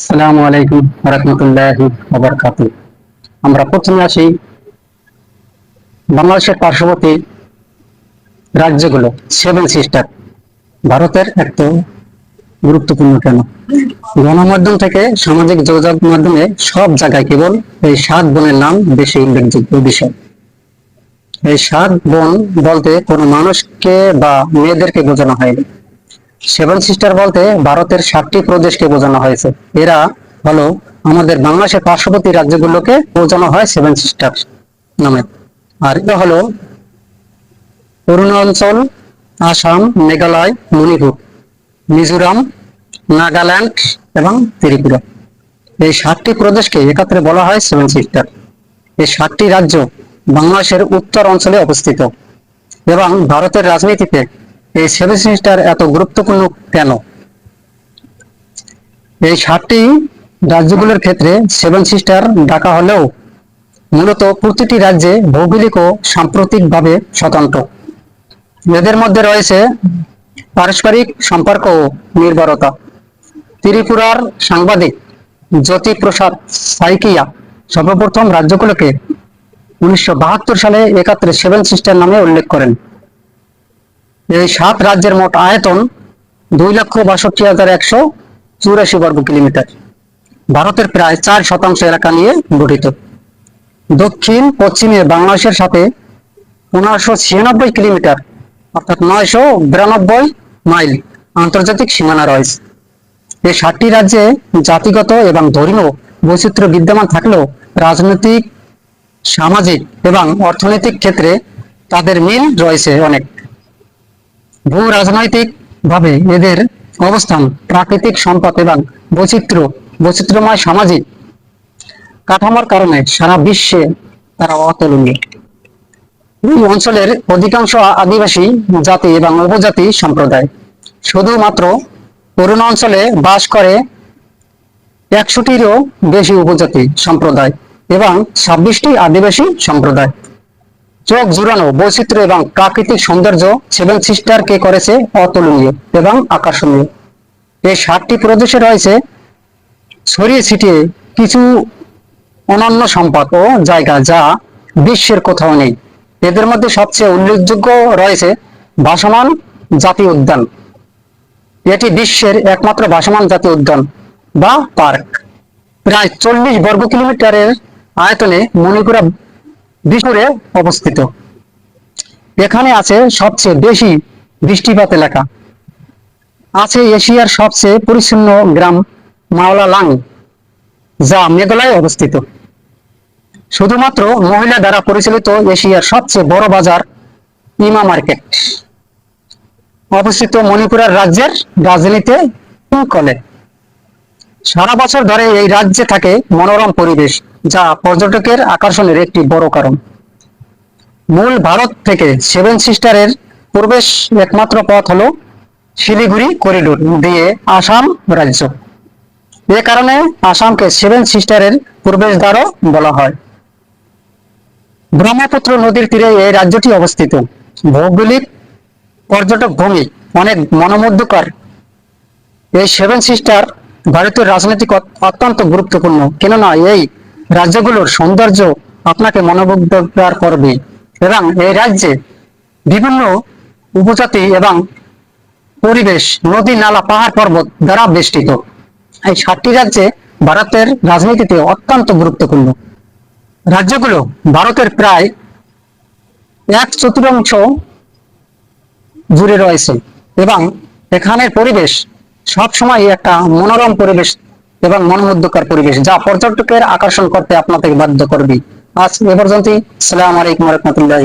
আসসালামু আলাইকুম ওবরকাতু আমরা প্রথমে আসি বাংলাদেশের পার্শ্ববর্তী রাজ্যগুলো সেভেন সিস্টার ভারতের গুরুত্বপূর্ণ কেন গণমাধ্যম থেকে সামাজিক যোগাযোগ মাধ্যমে সব জায়গায় কেবল এই সাত বোনের নাম বেশি উল্লেখযোগ্য বিষয়। এই সাত বোন বলতে কোনো মানুষকে বা মেয়েদেরকে বোঝানো হয়নি। সেভেন সিস্টার বলতে ভারতের সাতটি প্রদেশকে বোঝানো হয়েছে। এরা হলো আমাদের বাংলাদেশের পার্শ্ববর্তী রাজ্যগুলোকে বোঝানো হয় সেভেন সিস্টার নামে। আর এটা হলো অরুণাচল, আসাম, মেঘালয়, মণিপুর, মিজোরাম, নাগাল্যান্ড এবং ত্রিপুরা। এই সাতটি প্রদেশকে একত্রে বলা হয় সেভেন সিস্টার। এই সাতটি রাজ্য বাংলাদেশের উত্তর অঞ্চলে অবস্থিত এবং ভারতের রাজনীতিতে এই সেভেন সিস্টার এত গুরুত্বপূর্ণ কেন? এই সাতটি রাজ্যগুলোর ক্ষেত্রে সেভেন সিস্টার ডাকা হলেও মূলত প্রতিটি রাজ্যে ভৌগোলিক ও সাম্প্রতিকভাবে স্বতন্ত্র। এদের মধ্যে রয়েছে পারস্পরিক সম্পর্ক ও নির্ভরতা। ত্রিপুরার সাংবাদিক জ্যোতিপ্রসাদ সাইকিয়া সর্বপ্রথম রাজ্যগুলোকে উনিশশো বাহাত্তর সালে একাত্রে সেভেন সিস্টার নামে উল্লেখ করেন। এই সাত রাজ্যের মোট আয়তন দুই লক্ষ বাষট্টি হাজার একশো চুরাশি বর্গ কিলোমিটার। ভারতের প্রায় চার শতাংশ এলাকা নিয়ে গঠিত। দক্ষিণ, পশ্চিমে বাংলাদেশের সাথে পনেরোশো ছিয়ানব্বই কিলোমিটার, অর্থাৎ নয়শো বিরানব্বই মাইল আন্তর্জাতিক সীমানা রয়েছে। এই সাতটি রাজ্যে জাতিগত এবং ধর্মীয় বৈচিত্র্য বিদ্যমান থাকলেও রাজনৈতিক, সামাজিক এবং অর্থনৈতিক ক্ষেত্রে তাদের মিল রয়েছে অনেক। ভূ রাজনৈতিক ভাবে এদের অবস্থান প্রাকৃতিক সম্পদ এবং বৈচিত্র্য, বৈচিত্র্যময় সামাজিক কাঠামোর কারণে সারা বিশ্বে তারা অতুলনীয়। এই অঞ্চলের অধিকাংশ আদিবাসী জাতি এবং উপজাতি সম্প্রদায় শুধুমাত্র অরুণ অঞ্চলে বাস করে একশোটিরও বেশি উপজাতি সম্প্রদায় এবং ছাব্বিশটি আদিবাসী সম্প্রদায়। চোখ জুড়ানো বৈচিত্র্য এবং প্রাকৃতিক সৌন্দর্য সেভেন সিস্টারকে করেছে অতুলনীয় এবং আকর্ষণীয়। এই সাতটি প্রদেশে রয়েছে ছড়িয়ে ছিটিয়ে কিছু অনন্য সম্পদ ও জায়গা যা বিশ্বের কোথাও নেই। এদের মধ্যে সবচেয়ে উল্লেখযোগ্য রয়েছে ভাসমান জাতীয় উদ্যান। এটি বিশ্বের একমাত্র ভাসমান জাতীয় উদ্যান বা পার্ক। প্রায় চল্লিশ বর্গ কিলোমিটারের আয়তনে মণিপুরা বিষ্ণুরে অবস্থিত। এখানে আছে সবচেয়ে বেশি বৃষ্টিপাত এলাকা। আছে এশিয়ার সবচেয়ে পরিচ্ছন্ন গ্রাম মাওলালাং, যা মেঘালয়ে অবস্থিত। শুধুমাত্র মহিলা দ্বারা পরিচালিত এশিয়ার সবচেয়ে বড় বাজার ইমা মার্কেট। অবস্থিত মণিপুরের রাজ্যের রাজধানীতে কলে সারা বছর ধরে এই রাজ্যে থাকে মনোরম পরিবেশ। যা পর্যটকের আকর্ষণের একটি বড় কারণ। মূল ভারত থেকে সেভেন সিস্টারের প্রবেশ একমাত্র পথ হলো শিলিগুড়ি করিডোর দিয়ে আসাম রাজ্য। এ কারণে আসামকে সেভেন সিস্টারের প্রবেশদ্বারও বলা হয়। ব্রহ্মপুত্র নদীর তীরে এই রাজ্যটি অবস্থিত। ভৌগোলিক পর্যটক ভূমি অনেক মনোমুগ্ধকর। এই সেভেন সিস্টার ভারতের রাজনৈতিক অত্যন্ত গুরুত্বপূর্ণ। কেননা এই রাজ্যগুলোর সৌন্দর্য আপনাকে মনোমুগ্ধকর করবে এবং এই রাজ্যে বিভিন্ন উপজাতি এবং পরিবেশ, নদী, নালা, পাহাড়, পর্বত দ্বারা বেষ্টিত। এই সাতটি রাজ্যে ভারতের রাজনীতিতে অত্যন্ত গুরুত্বপূর্ণ। রাজ্যগুলো ভারতের প্রায় এক চতুর্থাংশ জুড়ে রয়েছে এবং এখানের পরিবেশ সবসময় একটা মনোরম পরিবেশ এবং মনোমুগ্ধকর পরিবেশ, যা পর্যটকের আকর্ষণ করতে আপনাকে বাধ্য করবে। আজ এ পর্যন্তই। সালাম আলাইকুম রহমতুল্লাহ